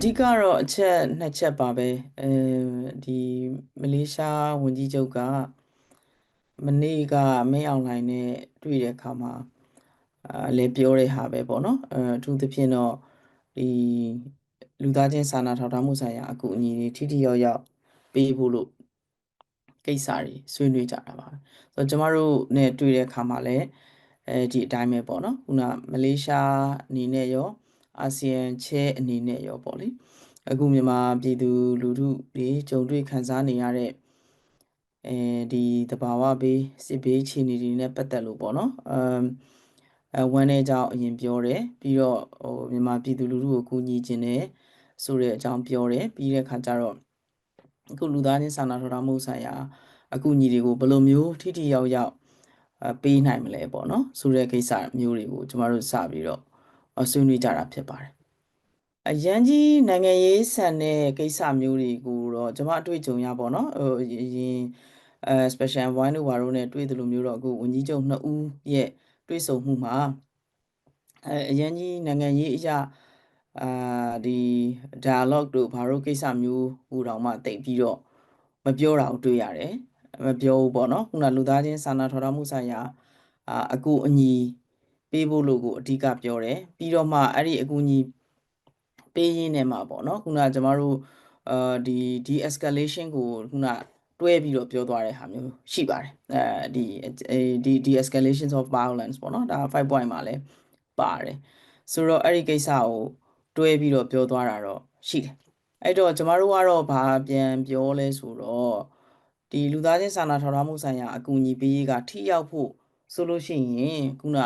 အဓိကတော့အချက်နှစ်ချက်ပါပဲအဲဒီမလေးရှားဝန်ကြီးချုပ်ကမနေ့ကမင်းအောင်လှိုင်နဲ့တွေ့တဲ့အခါမှာအဲလည်းပြောတဲ့ဟာပဲပေါ့နော်အဲအထူးသဖြင့်တော့ဒီလူသားချင်းစာနာထောက်ထားမှုဆိုင်ရာအကူအညီတွေထိထိရောက်ရောက်ပေးဖို့လို့ကိစ္စတွေဆွေးနွေးကြတာပါဆိုတော့ကျမတို့ ਨੇ တွေ့တဲ့အခါမှာလည်းအဲဒီအတိုင်းပဲပေါ့နော်ခုနမလေးရှားအနေနဲ့ရော အာဆီယံချဲအနေနဲ့ရောပေါ့လေအခုမြန်မာပြည်သူလူထုတွေကြုံတွေ့ခံစားနေရတဲ့အဲဒီတဘာဝဘေးစစ်ဘေးခြေအနေတွေနဲ့ပတ်သက်လို့ပေါ့နော်အမ်အဝမ်းထဲကြောင်းအရင်ပြောတယ်ပြီးတော့ဟိုမြန်မာပြည်သူလူထုကိုကူညီခြင်းနဲ့ဆိုတဲ့အကြောင်းပြောတယ်ပြီးတဲ့အခါကျတော့အခုလူသားချင်းစာနာထောက်ထားမှုဆိုင်ရာအကူအညီတွေကိုဘယ်လိုမျိုးထိထိရောက်ရောက်ပေးနိုင်မလဲပေါ့နော်ဆိုတဲ့ကိစ္စမျိုးတွေကိုကျမတို့စပြီးတော့ ဆွေးနွေးကြတာဖြစ်ပါတယ်အရန်ကြီးနိုင်ငံရေးဆန်တဲ့ကိစ္စမျိုးတွေကိုတော့ကျွန်မအတွေ့အကြုံရပါတော့ဟိုအရင်အဲ special wine တို့ဘာလို့ ਨੇ တွေ့တယ်လို့မျိုးတော့အခုဝန်ကြီးချုပ်နှစ်ဦးရဲ့တွေ့ဆုံမှုမှာအဲအရန်ကြီးနိုင်ငံရေးအရာအာဒီ dialogue တို့ဘာလို့ကိစ္စမျိုးဟူတောင်မှတိတ်ပြီးတော့မပြောတာကိုတွေ့ရတယ်မပြောဘူးပေါ့နော်ခုနလူသားချင်းစာနာထောက်ထားမှုဆိုင်ရာအာအကူအညီ ပေးဖို့လို့ကိုအဓိကပြောတယ်ပြီးတော့မှအဲ့ဒီအကူအညီပေးရင်းနဲ့မှာပေါ့နော်ခုနကျမတို့အာဒီ de escalation ကိုခုနတွဲပြီးတော့ပြောသွားတဲ့ဟာမျိုးရှိပါတယ်အဲဒီဒီ de escalation of violence ပေါ့နော်ဒါ5 point မှာလည်းပါတယ်ဆိုတော့အဲ့ဒီကိစ္စကိုတွဲပြီးတော့ပြောသွားတာတော့ရှိတယ်အဲ့တော့ကျမတို့ကတော့ဘာပြန်ပြောလဲဆိုတော့ဒီလူသားချင်းစာနာထောက်ထားမှုဆိုင်ရာအကူအညီပေးရေးကထိရောက်ဖို့ဆိုလို့ရှိရင်ခုန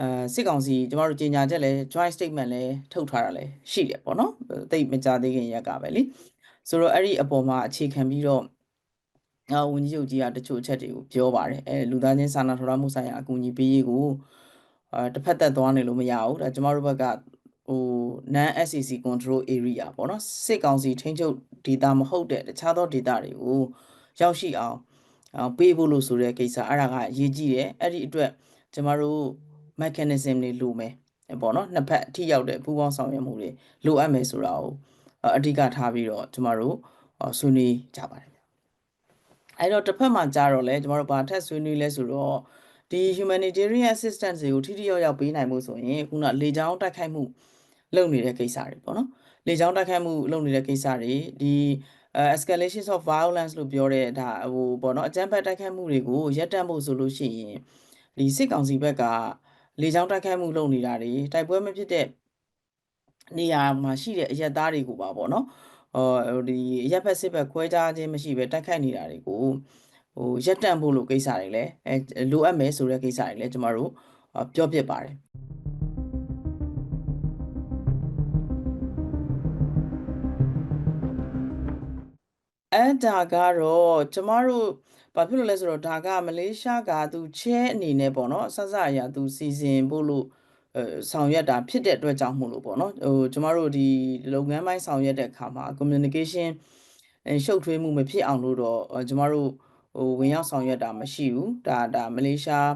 အဲစစ်ကောင်စီကျမတို့ကြေညာချက်လဲ joint statement လဲထုတ်ထားတာလဲရှိတယ်ပေါ့နော်တိတ်မကြသေးခင်ရက်ကပဲလေဆိုတော့အဲ့ဒီအပေါ်မှာအခြေခံပြီးတော့အာဝန်ကြီးချုပ်ကြီးကတချို့အချက်တွေကိုပြောပါတယ်အဲလူသားချင်းစာနာထောက်ထားမှုဆိုင်ရာအကူအညီပေးရေးကိုအာတစ်ဖက်သက်သွားနေလို့မရဘူးဒါကျမတို့ဘက်ကဟို non SCC control area ပေါ့နော်စစ်ကောင်စီထိန်းချုပ်ဒေသမဟုတ်တဲ့တခြားသောဒေသတွေကိုရောက်ရှိအောင်ပေးဖို့လို့ဆိုတဲ့ကိစ္စအဲ့ဒါကအရေးကြီးတယ်အဲ့ဒီအတွက်ကျမတို့ mechanism တွေလိုမယ်ပေါ့နော်နှစ်ဖက်ထိရောက်တဲ့ပူးပေါင်းဆောင်ရွက်မှုတွေလိုအပ်မယ်ဆိုတာကိုအဓိကထားပြီးတော့ကျမတို့ဆွေးနွေးကြပါတယ်အဲ့တော့တစ်ဖက်မှာကြတော့လဲကျမတို့ဘာထက်ဆွေးနွေးလဲဆိုတော့ဒီ humanitarian assistance တွေကိုထိထိရောက်ရောက်ပေးနိုင်မှုဆိုရင်ခုနလေကြောင်းတိုက်ခိုက်မှုလုပ်နေတဲ့ကိစ္စတွေပေါ့နော်လေကြောင်းတိုက်ခိုက်မှုလုပ်နေတဲ့ကိစ္စတွေဒီ escalations of violence လို့ပြောတဲ့ဒါဟိုပေါ့နော်အကြမ်းဖက်တိုက်ခိုက်မှုတွေကိုရပ်တန့်ဖို့ဆိုလို့ရှိရင်ဒီစစ်ကောင်စီဘက်က လေကြောင်းတိုက်ခိုက်မှုလုပ်နေတာတွေတိုက်ပွဲမဖြစ်တဲ့နေရာမှာရှိတဲ့အရက်သားတွေကိုပါပေါ့နော်ဟိုဒီရက်ဖက်စစ်ဘက်ခွဲခြားခြင်းမရှိပဲတိုက်ခိုက်နေတာတွေကိုဟိုရက်တန့်ဖို့လို့ကိစ္စတွေလည်းအဲလိုအပ်မယ်ဆိုတဲ့ကိစ္စတွေလည်းကျမတို့ပြောပြပါတယ်အဲ့ဒါကတော့ကျမတို့ ဘာဖြစ်လို့လဲဆိုတော့ဒါကမလေးရှားကသူချဲအနေနဲ့ပေါ့နော်ဆက်စအရာသူစီစဉ်ဖို့လို့အဲဆောင်ရွက်တာဖြစ်တဲ့အတွက်ကြောင့်မို့လို့ပေါ့နော်ဟိုကျမတို့ဒီလုပ်ငန်းပိုင်းဆောင်ရွက်တဲ့အခါမှာ communication ရှုပ်ထွေးမှုမဖြစ်အောင်လို့တော့ကျမတို့ဟိုဝင်ရောက်ဆောင်ရွက်တာမရှိဘူးဒါဒါမလေးရှား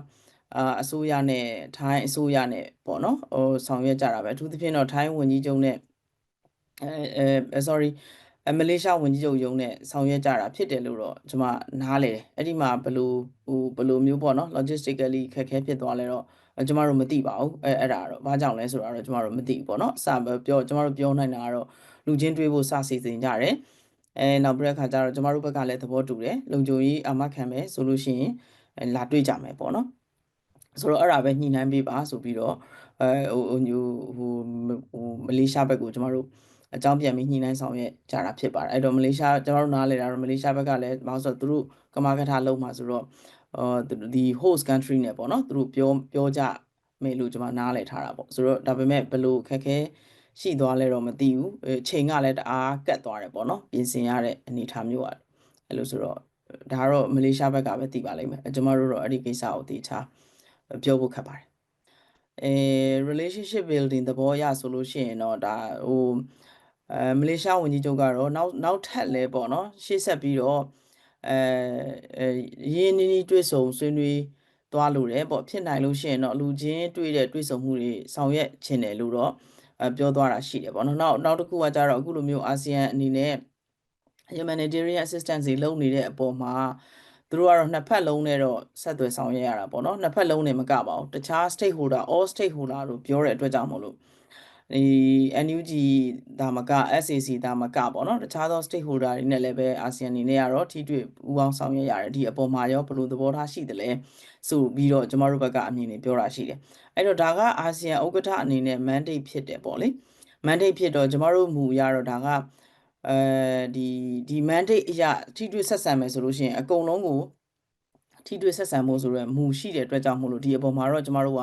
အာအစိုးရနဲ့ထိုင်းအစိုးရနဲ့ပေါ့နော်ဟိုဆောင်ရွက်ကြတာပဲအထူးသဖြင့်တော့ထိုင်းဝန်ကြီးချုပ်နဲ့အဲအဲ sorry အမလေးရှားဝန်ကြီးချုပ်ရုံးနဲ့ဆောင်ရွက်ကြတာဖြစ်တယ်လို့တော့ကျွန်မနားလေတယ်အဲ့ဒီမှာဘယ်လိုဟိုဘယ်လိုမျိုးပေါ့နော် logistically ခက်ခဲဖြစ်သွားလဲတော့ကျွန်မတို့မသိပါဘူးအဲအဲ့ဒါတော့ဘာကြောင့်လဲဆိုတာတော့ကျွန်မတို့မသိဘူးပေါ့နော်စပြောကျွန်မတို့ပြောနိုင်တာကတော့လူချင်းတွေးဖို့စစီစဉ်ကြတယ်အဲနောက်ပြီးတဲ့ခါကျတော့ကျွန်မတို့ဘက်ကလည်းသဘောတူတယ်လုံခြုံရေးအမခံမယ်ဆိုလို့ရှိရင်လာတွေ့ကြမယ်ပေါ့နော်ဆိုတော့အဲ့ဒါပဲညှိနှိုင်းပေးပါဆိုပြီးတော့အဲဟိုဟိုဟိုမလေးရှားဘက်ကိုကျွန်တော်တို့ အကြောင်းပြန်ပြီးညှိနှိုင်းဆောင်ရွက်ကြတာဖြစ်ပါတယ်အဲ့တော့မလေးရှားကျွန်တော်တို့နားလည်တာတော့မလေးရှားဘက်ကလည်းဘာလို့ဆိုတော့သူတို့ကမာကထာလုံးမှာဆိုတော့အာဒီ host country နဲ့ပေါ့နော်သူတို့ပြောပြောကြမယ်လို့ကျွန်မနားလည်ထားတာပေါ့ဆိုတော့ဒါပေမဲ့ဘယ်လိုခက်ခဲရှိသွားလဲတော့မသိဘူးအချိန်ကလည်းတအားကတ်သွားတယ်ပေါ့နော်ပြင်ဆင်ရတဲ့အနေအထားမျိုးอ่ะအဲ့လိုဆိုတော့ဒါကတော့မလေးရှားဘက်ကပဲသိပါလိမ့်မယ်ကျွန်တော်တို့တော့အဲ့ဒီကိစ္စကိုတေချာပြောဖို့ခက်ပါတယ်အဲ relationship building သဘောအရဆိုလို့ရှိရင်တော့ဒါဟို အဲမလေးရှားဝန်ကြီးချုပ်ကတော့နောက်နောက်ထပ်လဲပေါ့နော်ရှေ့ဆက်ပြီးတော့အဲရင်းနှီးနှီးတွေ့ဆုံဆွေးနွေးသွားလို့တယ်ပေါ့ဖြစ်နိုင်လို့ရှိရင်တော့လူချင်းတွေ့တဲ့တွေ့ဆုံမှုတွေဆောင်ရွက်ခြင်းတယ်လို့တော့အဲပြောသွားတာရှိတယ်ပေါ့နော်နောက်နောက်တစ်ခုကကြတော့အခုလိုမျိုးအာဆီယံအနေနဲ့ humanitarian assistance တွေလုပ်နေတဲ့အပေါ်မှာသူတို့ကတော့နှစ်ဖက်လုံးနဲ့တော့ဆက်သွယ်ဆောင်ရွက်ရတာပေါ့နော်နှစ်ဖက်လုံးနဲ့မကပါဘူးတခြား stakeholder all stakeholder လို့ပြောတဲ့အတွက်ကြောင့်မို့လို့ ဒီ NUG ဒါမက SAC ဒါမကပေါ့နော်တခြားသော stakeholder တွေနဲ့လည်းပဲ ASEAN အနေနဲ့ကတော့ထိတွေ့ပူးပေါင်းဆောင်ရွက်ရတယ်ဒီအပေါ်မှာရောဘယ်လိုသဘောထားရှိသလဲဆိုပြီးတော့ကျွန်တော်တို့ဘက်ကအမြင်တွေပြောတာရှိတယ်အဲ့တော့ဒါက ASEAN ဥက္ကဋ္ဌအနေနဲ့ mandate ဖြစ်တယ်ပေါ့လေ mandate ဖြစ်တော့ကျွန်တော်တို့မူရတော့ဒါကအဲဒီဒီ mandate အရာထိတွေ့ဆက်ဆံမယ်ဆိုလို့ရှိရင်အကုန်လုံးကိုထိတွေ့ဆက်ဆံဖို့ဆိုရယ်မူရှိတဲ့အတွက်ကြောင့်မို့လို့ဒီအပေါ်မှာတော့ကျမတို့က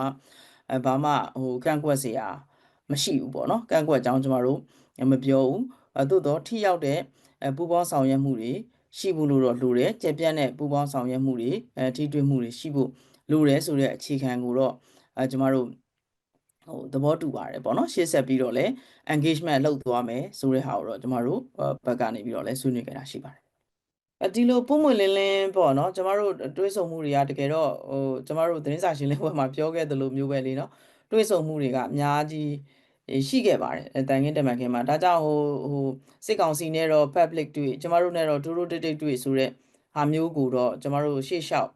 အဲဘာမှဟိုကန့်ကွက်စရာ မရှိဘူးပေါ့နော်ကန့်ကွက်ကြောင်းကျမတို့မပြောဘူးအဲသို့တော့ထိရောက်တဲ့အဲပူပေါင်းဆောင်ရွက်မှုတွေရှိဖို့လို့တော့လိုတယ်ကြက်ပြန့်တဲ့ပူပေါင်းဆောင်ရွက်မှုတွေအဲထိတွေ့မှုတွေရှိဖို့လိုတယ်ဆိုတဲ့အခြေခံကိုတော့အဲကျမတို့ဟိုသဘောတူပါတယ်ပေါ့နော်ရှေ့ဆက်ပြီးတော့လည်း engagement လုပ်သွားမယ်ဆိုတဲ့ဟာကိုတော့ကျမတို့ဘက်ကနေပြီးတော့လည်းဆွေးနွေးကြတာရှိပါတယ်အဒီလိုပုံမွေလင်းလင်းပေါ့နော်ကျမတို့တွေးဆုံမှုတွေကတကယ်တော့ဟိုကျမတို့သတင်းစာရှင်းလင်းပွဲမှာပြောခဲ့သလိုမျိုးပဲလေနော်တွေးဆုံမှုတွေက အများကြီး ရှိခဲ့ပါတယ်တန်ခင်းတမန်ခင်းမှာဒါကြောင့်ဟိုဟိုစစ်ကောင်စီနဲ့တော့ public တွေ့ကျမတို့နဲ့တော့ဒူဒူတိတ်တိတ်တွေ့ဆိုတဲ့ဟာမျိုးကိုတော့ကျမတို့ရှေ့လျှောက်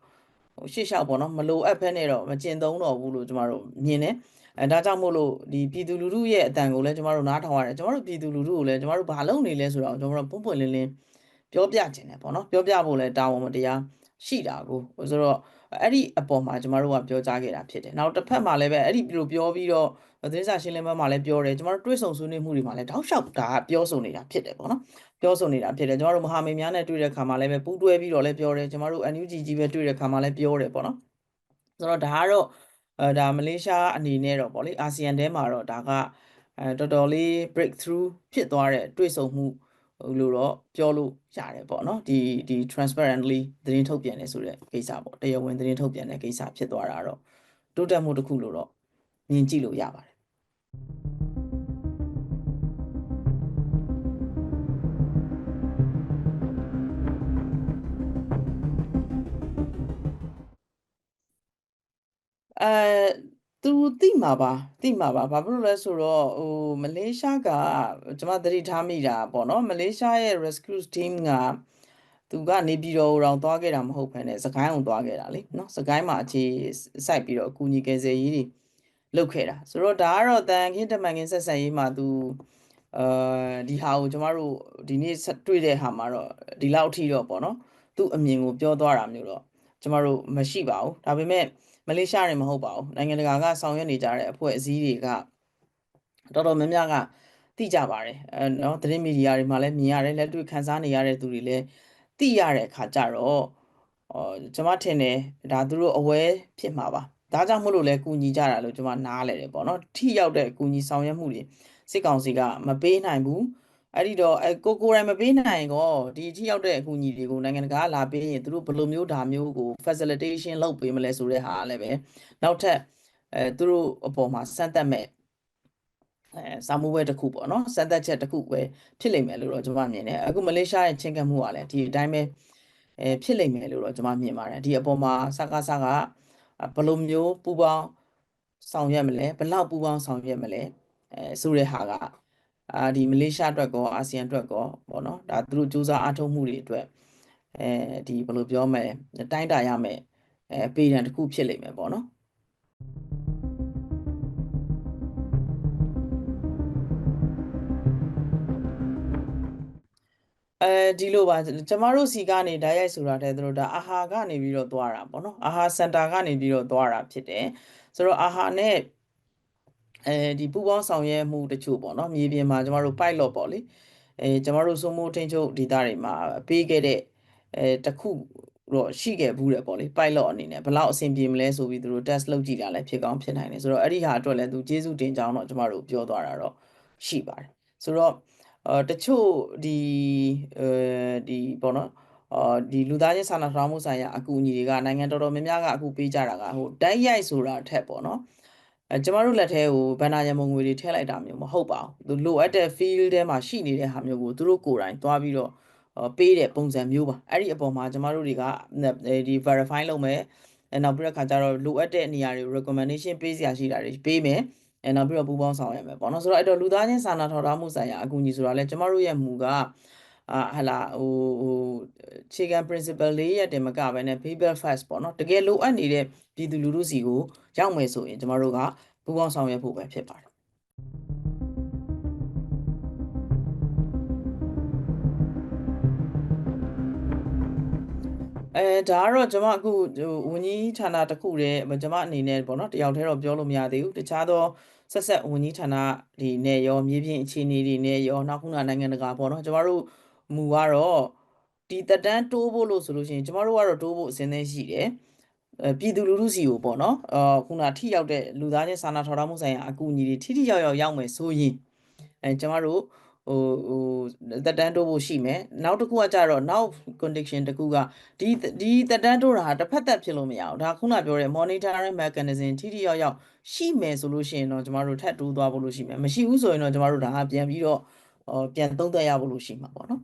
ဟိုရှေ့လျှောက်ပေါ့နော်မလိုအပ်ဖက်နဲ့တော့မကျင်သုံးတော့ဘူးလို့ကျမတို့မြင်တယ်အဲဒါကြောင့်မို့လို့ဒီပြည်သူလူထုရဲ့အတန်ကိုလည်းကျမတို့နားထောင်ရတယ်ကျမတို့ပြည်သူလူထုကိုလည်းကျမတို့ဘာလုပ်နေလဲဆိုတော့ကျမတို့ပုံပွင့်လင်းလင်းပြောပြခြင်းတယ်ပေါ့နော်ပြောပြဖို့လည်းတာဝန်မတရားရှိတာကိုဆိုတော့ အဲ့ဒီအပေါ်မှာကျမတို့ကပြောကြားခဲ့တာဖြစ်တယ်နောက်တစ်ဖက်မှာလည်းပဲအဲ့ဒီလိုပြောပြီးတော့သတင်းစာရှင်းလင်းပွဲမှာလည်းပြောတယ်ကျမတို့တွေ့ဆုံဆွေးနွေးမှုတွေမှာလည်းတောက်လျှောက်ဒါကပြောဆိုနေတာဖြစ်တယ်ပေါ့နော်ပြောဆိုနေတာဖြစ်တယ်ကျမတို့မဟာမိတ်များနဲ့တွေ့တဲ့ခါမှာလည်းပဲပူးတွဲပြီးတော့လည်းပြောတယ်ကျမတို့ NUG ကြီးပဲတွေ့တဲ့ခါမှာလည်းပြောတယ်ပေါ့နော်ဆိုတော့ဒါကတော့အဲဒါမလေးရှားအနေနဲ့တော့ပေါ့လေအာဆီယံထဲမှာတော့ဒါကအဲတော်တော်လေး breakthrough ဖြစ်သွားတဲ့တွေ့ဆုံမှု လို့တော့ပြောလို့ရတယ်ပေါ့နော်ဒီဒီ transparently သတင်းထုတ်ပြန်နေဆိုတဲ့ကိစ္စပေါ့တရားဝင်သတင်းထုတ်ပြန်တဲ့ကိစ္စဖြစ်သွားတာတော့တိုးတက်မှုတစ်ခုလို့တော့မြင်ကြည့်လို့ရပါတယ်အဲ သူသိမှာပါသိမှာပါဘာဖြစ်လို့လဲဆိုတော့ဟိုမလေးရှားကကျွန်မသတိထားမိတာပေါ့နော်မလေးရှားရဲ့ rescue team ကသူကနေပြည်တော်အောင်သွားခဲ့တာမဟုတ်ဘဲနဲ့စကိုင်းအောင်သွားခဲ့တာလေနော်စကိုင်းမှာအခြေစိုက်ပြီးတော့အကူအညီကယ်ဆယ်ရေးတွေလုပ်ခဲ့တာဆိုတော့ဒါကတော့တန်ခင်းတမန်ခင်းဆက်ဆက်ရေးမှာသူအာဒီဟာကိုကျမတို့ဒီနေ့တွေ့တဲ့ဟာမှာတော့ဒီလောက်အထိတော့ပေါ့နော်သူ့အမြင်ကိုပြောသွားတာမျိုးတော့ကျမတို့မရှိပါဘူးဒါပေမဲ့ မလေးရှားတွေမဟုတ်ပါဘူးနိုင်ငံတကာကဆောင်ရွက်နေကြတဲ့အဖွဲ့အစည်းတွေကတော်တော်များများကသိကြပါတယ်အဲနော်သတင်းမီဒီယာတွေမှာလည်းမြင်ရတယ်လက်တွေ့ခန်းစားနေရတဲ့သူတွေလည်းသိရတဲ့အခါကျတော့အော်ကျွန်မထင်တယ်ဒါသူတို့အဝဲဖြစ်မှာပါဒါကြောင့်မို့လို့လဲကူညီကြတာလို့ကျွန်မနားလဲတယ်ပေါ့နော်ထိရောက်တဲ့ကူညီဆောင်ရွက်မှုတွေစစ်ကောင်စီကမပေးနိုင်ဘူး အဲ့ဒီတော့အဲကိုကိုယ်တိုင်မပေးနိုင်ကောဒီထိရောက်တဲ့အကူအညီတွေကိုနိုင်ငံတကာလာပေးရင်သူတို့ဘယ်လိုမျိုးဒါမျိုးကို facilitation လုပ်ပေးမလဲဆိုတဲ့ဟာလည်းပဲနောက်ထပ်အဲသူတို့အပေါ်မှာစမ်းသပ်မဲ့အဲစာမှုပွဲတစ်ခုပေါ့နော်စမ်းသပ်ချက်တစ်ခုပဲဖြစ်လိမ့်မယ်လို့တော့ကျွန်မမြင်တယ်အခုမလေးရှားရဲ့ချင်းကပ်မှုကလည်းဒီအတိုင်းပဲအဲဖြစ်လိမ့်မယ်လို့တော့ကျွန်မမြင်ပါတယ်ဒီအပေါ်မှာစကားစကားဘယ်လိုမျိုးပူပေါင်းဆောင်ရွက်မလဲဘယ်လောက်ပူပေါင်းဆောင်ရွက်မလဲအဲဆိုတဲ့ဟာက အာဒီမလေးရှားအတွက်ကောအာဆီယံအတွက်ကောပေါ့နော်ဒါသူတို့စူးစမ်းအားထုတ်မှုတွေအတွက်အဲဒီဘယ်လိုပြောမလဲတိုင်းတာရမယ်အဲပေဒံတစ်ခုဖြစ်လိမ့်မယ်ပေါ့နော်အဲဒီလိုပါကျမတို့စီကနေဓာတ်ရိုက်ဆိုတာတဲ့သူတို့ဒါအာဟာကနေပြီးတော့သွားတာပေါ့နော်အာဟာစင်တာကနေပြီးတော့သွားတာဖြစ်တယ်ဆိုတော့အာဟာနဲ့ အဲဒီပူပေါင်းဆောင်ရွက်မှုတချို့ပေါ့နော်မြေပြင်မှာကျမတို့ pilot ပေါ့လေအဲကျမတို့စိုးမိုးထိန်ချုပ်ဒေတာတွေမှာပေးခဲ့တဲ့အဲတခုတော့ရှိခဲ့ဘူးတယ်ပေါ့လေ pilot အနေနဲ့ဘယ်လောက်အဆင်ပြေမလဲဆိုပြီးသူတို့ test လုပ်ကြည့်တာလည်းဖြစ်ကောင်းဖြစ်နိုင်တယ်ဆိုတော့အဲ့ဒီဟာအတွက်လည်းသူကျေးဇူးတင်ကြောင်းတော့ကျမတို့ပြောသွားတာတော့ရှိပါတယ်ဆိုတော့အာတချို့ဒီအဲဒီပေါ့နော်အာဒီလူသားချင်းစာနာထောက်မှုဆိုင်ရာအကူအညီတွေကနိုင်ငံတော်တော်များများကအခုပေးကြတာကဟိုတိုက်ရိုက်ဆိုတာထက်ပေါ့နော် အဲကျမတို့လက်ထဲကိုဘဏ္ဍာရမုံငွေတွေထည့်လိုက်တာမျိုးမဟုတ်ပါဘူးသူလိုအပ်တဲ့ field ထဲမှာရှိနေတဲ့ဟာမျိုးကိုသူတို့ကိုယ်တိုင်သွားပြီးတော့ပေးတဲ့ပုံစံမျိုးပါအဲ့ဒီအပေါ်မှာကျမတို့တွေကဒီ verify လုပ်မယ်အဲနောက်ပြီးတော့ခါကျတော့လိုအပ်တဲ့နေရာတွေ recommendation ပေးစရာရှိတာတွေပေးမယ်အဲနောက်ပြီးတော့ပူးပေါင်းဆောင်ရမယ်ပေါ့နော်ဆိုတော့အဲ့တော့လူသားချင်းစာနာထောက်ထားမှုဆိုင်ရာအကူအညီဆိုတာလဲကျမတို့ရဲ့မူကအာဟလာဟိုဟိုအ ခြေခံ principle လေးရက်တင်မကဘဲနဲ့ people first ပေါ့နော်တကယ်လိုအပ်နေတဲ့ပြည်သူလူထုစီကိုရောက်မယ်ဆိုရင်ကျမတို့ကပူးပေါင်းဆောင်ရွက်ဖို့ပဲဖြစ်ပါတယ်အဲဒါကတော့ကျွန်မအခုဟိုဝန်ကြီးဌာနတစ်ခုတည်းကျွန်မအနေနဲ့ပေါ့နော်တယောက်တည်းတော့ပြောလို့မရသေးဘူးတခြားသောဆက်ဆက်ဝန်ကြီးဌာနဒီနဲ့ရောမြေပြင်အခြေအနေတွေနဲ့ရောနောက်ခုနနိုင်ငံတကာပေါ့နော်ကျွန်တော်တို့မူကတော့ ဒီတက်တန်းတိုးဖို့လို့ဆိုလို့ရှိရင်ကျွန်တော်တို့ကတော့တိုးဖို့အစဉ်သင်းရှိတယ်အဲပြည်သူလူထုစီကိုပေါ့နော်အာခုနထိရောက်တဲ့လူသားချင်းစာနာထောက်ထားမှုဆိုင်ရာအကူအညီတွေထိထိရောက်ရောက်ရောက်မယ်ဆိုရင်အဲကျွန်တော်တို့ဟိုဟိုတက်တန်းတိုးဖို့ရှိမယ်နောက်တစ်ခုကကြတော့နောက် condition တစ်ခုကဒီဒီတက်တန်းတိုးတာဟာတစ်ဖက်သက်ဖြစ်လို့မရဘူးဒါခုနပြောတဲ့ monitoring mechanism ထိထိရောက်ရောက်ရှိမယ်ဆိုလို့ရှိရင်တော့ကျွန်တော်တို့ထပ်တိုးသွားဖို့လို့ရှိမယ်မရှိဘူးဆိုရင်တော့ကျွန်တော်တို့ဒါကပြန်ပြီးတော့ဟောပြန်သုံးသပ်ရဖို့လို့ရှိမှာပေါ့နော်